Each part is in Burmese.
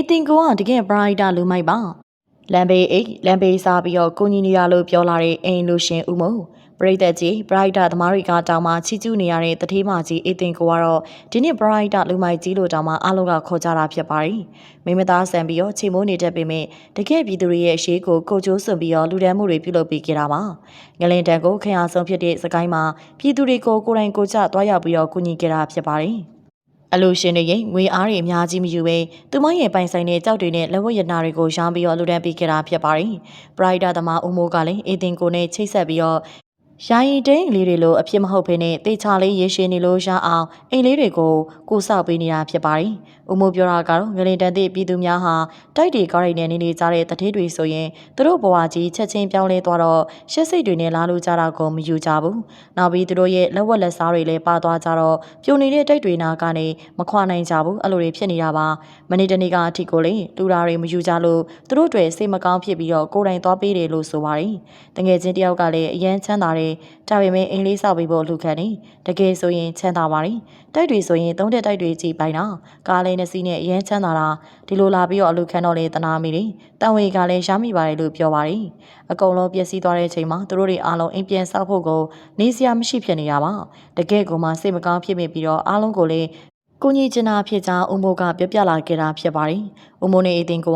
အေတင်ကိုကတကယ်ပရိုက်တာလူမိုက်ပါလမ်ဘေးအိတ်လမ်ဘေးစားပြီးတော့ကိုညီနေရလို့ပြောလာတဲ့အိမ်လူရှင်ဦးမုံပရိသတ်ကြီးပရိုက်တာသမားတွေကတောင်မှချီကျူးနေရတဲ့တထေးမကြီးအေတင်ကိုကတော့ဒီနေ့ပရိုက်တာလူမိုက်ကြီးလို့တောင်မှအားလုံးကခေါ်ကြတာဖြစ်ပါတယ်မိမသားဆန်ပြီးတော့ချိန်မိုးနေတတ်ပေမဲ့တကယ်ပြည်သူတွေရဲ့အရှိကိုကိုကျိုးစွန်ပြီးတော့လူဒန်းမှုတွေပြုလုပ်ပေးခဲ့တာပါငလင်တန်ကိုခရအောင်ဆုံးဖြစ်တဲ့စကိုင်းမှာပြည်သူတွေကိုကိုယ်တိုင်ကိုယ်ကျသွားရောက်ပြီးတော့ကူညီခဲ့တာဖြစ်ပါတယ် အလူရှင်တွေရင်ငွေအားတွေအများကြီးမယူဘဲသူမရဲ့ပိုင်ဆိုင်တဲ့ကြောက်တွေနဲ့လက်ဝတ်ရတနာတွေကိုရောင်းပြီးတော့လူဒန်းပေးခဲ့တာဖြစ်ပါတယ်။ပရိုက်တာသမားဦးမိုးကလည်းအေတင်ကိုနဲ့ချိတ်ဆက်ပြီးတော့ယာယီတိန်လေးတွေလိုအဖြစ်မဟုတ်ဘဲနဲ့တေချာလေးရေရှည်နေလို့ရအောင်အိမ်လေးတွေကိုကိုဆောက်ပေးနေတာဖြစ်ပါတယ်။ ဦးမိုးပြောတာကတော့ငလင်တန်သည့်ပြည်သူများဟာတိုက်တွေကားရိတ်နဲ့နေနေကြတဲ့တထေးတွေဆိုရင်သူတို့ဘဝကြီးချက်ချင်းပြောင်းလဲသွားတော့ရှက်စိတ်တွေနဲ့လာလို့ကြတာကိုမယူကြဘူး။နောက်ပြီးသူတို့ရဲ့လက်ဝက်လက်စားတွေလည်းပါသွားကြတော့ပြိုနေတဲ့တိုက်တွေနာကနေမခွာနိုင်ကြဘူးအဲ့လိုတွေဖြစ်နေတာပါ။မနေ့တနေ့ကအထိကိုလေလူဓာတွေမယူကြလို့သူတို့တွေစိတ်မကောင်းဖြစ်ပြီးတော့ကိုယ်တိုင်သွားပေးတယ်လို့ဆိုပါတယ်။တငယ်ချင်းတယောက်ကလည်းအရန်ချမ်းသာတယ်။ဒါပေမဲ့အင်္ဂလိပ်ဆောက်ပြီးဖို့လူခံနေ။တကယ်ဆိုရင်ချမ်းသာပါတယ်။တိုက်တွေဆိုရင်သုံးတဲ့တိုက်တွေကြည့်ပိုင်းတော့ကားလေးနှစ်စီးနဲ့အရန်ချမ်းသာတာဒီလိုလာပြီးတော့အလူခံတော့လေတနာမိတယ်။တန်ဝေကလည်းရမိပါတယ်လို့ပြောပါတယ်။အကုန်လုံးပျက်စီးသွားတဲ့အချိန်မှာသူတို့တွေအားလုံးအိမ်ပြန်ဆောက်ဖို့ကိုနေစရာမရှိဖြစ်နေတာပါ။တကယ်ကိုမှစိတ်မကောင်းဖြစ်မိပြီးတော့အားလုံးကိုလည်းကိုကြီးကျင်နာဖြစ်ကြောင်းအုံမိုးကပြောပြလာခဲ့တာဖြစ်ပါတယ်။ အုံမိုးနဲ့အတင်က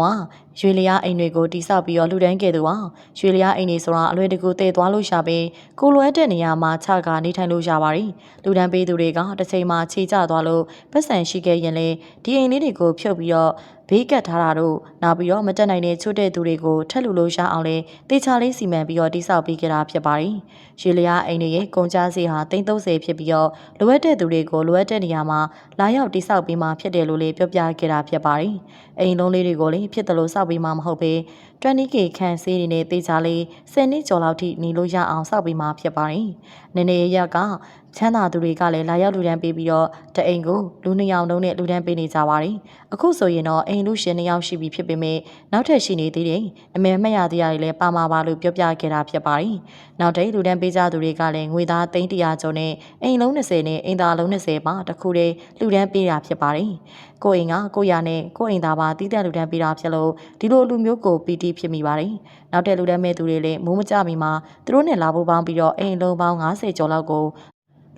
ရွေလျားအိမ်တွေကိုတိဆောက်ပြီးတော့လူတန်းခဲ့သူပါ။ရွေလျားအိမ်တွေဆိုတာအလွယ်တကူတည်သွားလို့ရှာပြီးကိုလွဲတဲ့နေရာမှာခြားကနေထိုင်လို့ရပါတယ်။လူတန်းပေးသူတွေကတစ်ချိန်မှာခြေကျသွားလို့ပတ်စံရှိခဲ့ရင်လေဒီအိမ်လေးတွေကိုဖြုတ်ပြီးတော့ဘေးကတ်ထားတာတို့နောက်ပြီးတော့မတက်နိုင်တဲ့ချွတ်တဲ့သူတွေကိုထက်လူလို့ရအောင်လဲတေချာလေးစီမံပြီးတော့တိဆောက်ပေးကြတာဖြစ်ပါတယ်။ရွေလျားအိမ်တွေရဲ့ကုန်ကြစီဟာ330ဖြစ်ပြီးတော့လိုအပ်တဲ့သူတွေကိုလိုအပ်တဲ့နေရာမှာလာရောက်တိဆောက်ပေးမှဖြစ်တယ်လို့လည်းပြောပြခဲ့တာဖြစ်ပါတယ်။အိမ်လုံးလေးတွေကိုလည်းဖြစ်တယ်လို့စောက်ပေးမှမဟုတ်ဘဲ 20k ခန့်ဆေးတွေနဲ့တေချာလေး10နှစ်ကျော်လောက်ထိနေလို့ရအောင်စောက်ပေးမှဖြစ်ပါတယ်။နည်းနည်းရက်က ချမ်းသာသူတွေကလည်းလာရောက်လူဒန်းပေးပြီးတော့တအိမ်ကိုလူနှစ်ယောက်လုံးနဲ့လူဒန်းပေးနေကြပါတယ်။အခုဆိုရင်တော့အိမ်လူရှင်နှစ်ယောက်ရှိပြီဖြစ်ပေမဲ့နောက်ထပ်ရှိနေသေးတယ်။အမေမှတ်ရသေးရတယ်လည်းပါမှာပါလို့ပြောပြခဲ့တာဖြစ်ပါတယ်။နောက်တိတ်လူဒန်းပေးကြသူတွေကလည်းငွေသား300ကျော်နဲ့အိမ်လုံး20နဲ့အိမ်သားလုံး20မှာတစ်ခုတည်းလူဒန်းပေးတာဖြစ်ပါတယ်။ကိုအိမ်ကကိုရနဲ့ကိုအိမ်သားပါတီးတဲ့လူဒန်းပေးတာဖြစ်လို့ဒီလိုလူမျိုးကိုပီတီဖြစ်မိပါတယ်။နောက်တဲ့လူဒန်းမဲ့သူတွေလည်းမိုးမကြမီမှာသူတို့နဲ့လာဖို့ပေါင်းပြီးတော့အိမ်လုံးပေါင်း90ကျော်လောက်ကို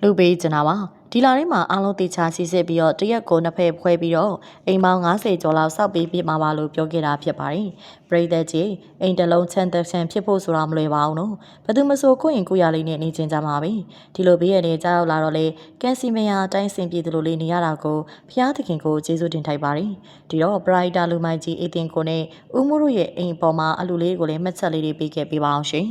လူပေးကျင်တာပါဒီလာထဲမှာအားလုံးတေချာစီစစ်ပြီးတော့တရက်ကိုနှစ်ဖက်ဖွဲပြီးတော့အိမ်ပေါင်း90ကျော်လောက်စောက်ပေးပြမှာပါလို့ပြောခဲ့တာဖြစ်ပါတယ်ပရိသတ်ကြီးအိမ်တလုံးချမ်းသက်ချမ်းဖြစ်ဖို့ဆိုတာမလွယ်ပါဘူးနော်ဘယ်သူမဆိုကိုယ့်ရင်ကိုယ်ရလေးနဲ့နေချင်းကြမှာပဲဒီလိုဘေးရတဲ့ကြားရောက်လာတော့လေကက်စီမယာအတိုင်းစင်ပြေသလိုလေးနေရတာကိုဖျားသခင်ကိုကျေးဇူးတင်ထိုက်ပါတယ်ဒီတော့ပရိုက်တာလူမိုက်ကြီးအေတင်ကိုနဲ့ဦးမိုးတို့ရဲ့အိမ်ပေါ်မှာအလူလေးကိုလည်းမှတ်ချက်လေးတွေပေးခဲ့ပေးပါအောင်ရှင်